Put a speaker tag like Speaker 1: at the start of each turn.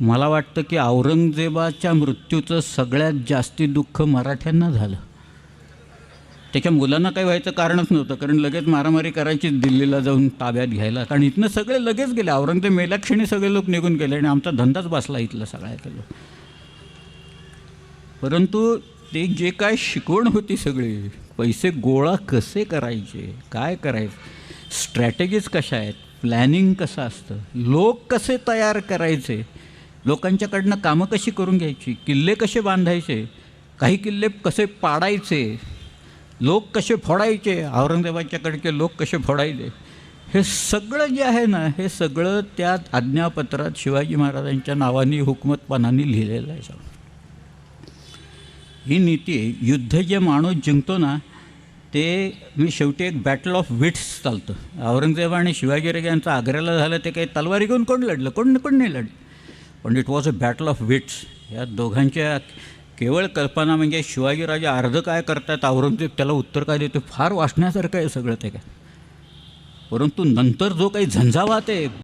Speaker 1: मला वाटतं की औरंगजेबाच्या मृत्यूचं सगळ्यात जास्ती दुःख मराठ्यांना झालं. त्याच्या मुलांना काही व्हायचं कारणच नव्हतं कारण लगेच मारामारी करायची दिल्लीला जाऊन ताब्यात घ्यायला. कारण इथनं सगळे लगेच गेले. औरंगजेब मेल्याक्षणी सगळे लोक निघून गेले आणि आमचा धंदाच बसला इथला सगळ्याचा लोक. परंतु ते जे काय शिकवण होती सगळी पैसे गोळा कसे करायचे काय करायचं स्ट्रॅटेजीज कशा आहेत प्लॅनिंग कसं असतं लोक कसे तयार करायचे लोकांच्याकडनं कामं कशी करून घ्यायची? किल्ले कसे बांधायचे? काही किल्ले कसे पाडायचे? लोक कसे फोडायचे? औरंगजेबाच्याकडचे लोक कसे फोडायचे? हे सगळं जे आहे ना हे सगळं त्या आज्ञापत्रात शिवाजी महाराजांच्या नावाने हुकमतपणाने लिहिलेलं आहे सगळं. ही नीती युद्ध जे माणूस जिंकतो ना ते मी शेवटी एक बॅटल ऑफ विट्स चालतं. औरंगजेब आणि शिवाजीराजे यांचं आग्र्याला झालं ते काही तलवारी घेऊन कोण लढलं? कोण कोण नाही लढलं? पण it was a battle of wits या दोघांच्या केवळ कल्पना म्हणजे शिवाजीराजे अर्ध काय करतात औरंगजेब त्याला उत्तर काय देतो? फार वाचण्यासारखं आहे सगळं ते काय. परंतु नंतर जो काही झंझावात आहे